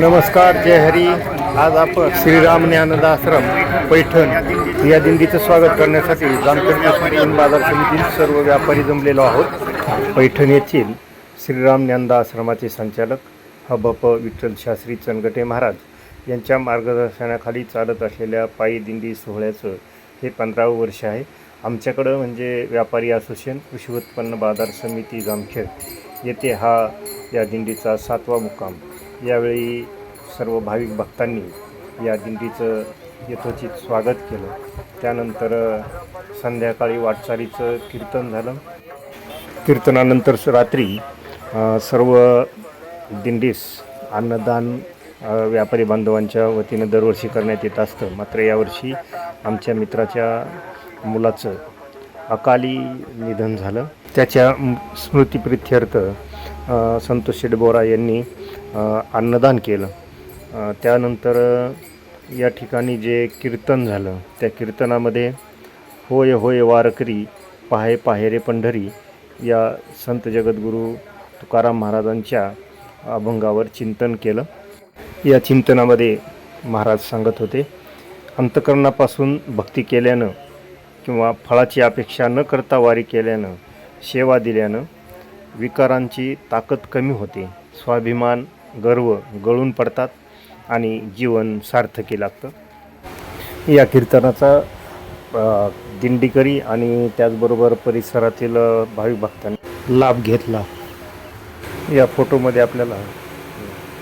नमस्कार जय हरी. आज आपण श्रीराम ज्ञानद आश्रम पैठण या दिंडीचं स्वागत करण्यासाठी जामखेड बाजार समितीतील सर्व व्यापारी जमलेलो आहोत. पैठण येथील श्रीराम ज्ञानद आश्रमाचे संचालक हबप विठ्ठल शास्त्री चनगटे महाराज यांच्या मार्गदर्शनाखाली चालत असलेल्या पायी दिंडी सोहळ्याचं हे पंधरावं वर्ष आहे. आमच्याकडं म्हणजे व्यापारी असोसिएशन कृषी उत्पन्न बाजार समिती जामखेड येथे हा या दिंडीचा सातवा मुक्काम. यावेळी सर्व भाविक भक्तांनी या दिंडीचं यथोचित स्वागत केलं. त्यानंतर संध्याकाळी वाटचालीचं कीर्तन झालं. कीर्तनानंतर रात्री सर्व दिंडीस अन्नदान व्यापारी बांधवांच्या वतीनं दरवर्षी करण्यात येत असतं. मात्र यावर्षी आमच्या मित्राच्या मुलाचं अकाली निधन झालं. त्याच्या स्मृतिप्रित्यर्थ संतोष शेठ बोरा यांनी अन्नदान केलं. त्यानंतर या ठिकाणी जे कीर्तन झालं त्या कीर्तनामध्ये होय होय वारकरी पाहे पाहेरे पंढरी या संत जगद्गुरू तुकाराम महाराजांच्या अभंगावर चिंतन केलं. या चिंतनामध्ये महाराज सांगत होते अंतकरणापासून भक्ती केल्यानं किंवा फळाची अपेक्षा न करता वारी केल्यानं सेवा दिल्यानं विकारांची ताकद कमी होते. स्वाभिमान गर्व गळून पडतात आणि जीवन सार्थकी लागतं. या कीर्तनाचा दिंडीकरी आणि त्याचबरोबर परिसरातील भाविक भक्तांनी लाभ घेतला. या फोटोमध्ये आपल्याला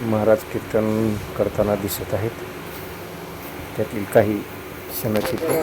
महाराज कीर्तन करताना दिसत आहेत. त्यातील काही क्षणचित्र.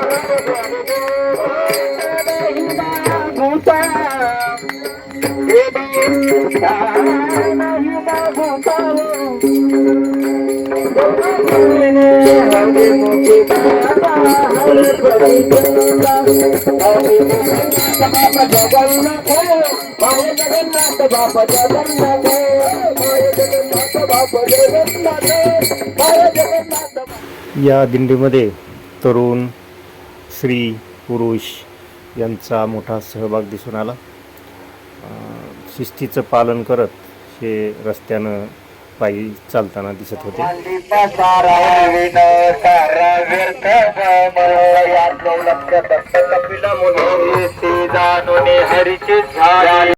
या दिंडीमध्ये तरुण स्त्री पुरुष यांचा मोठा सहभाग दिसून आला. शिस्तीचं पालन करत हे रस्त्यानं पायी चालताना दिसत होते.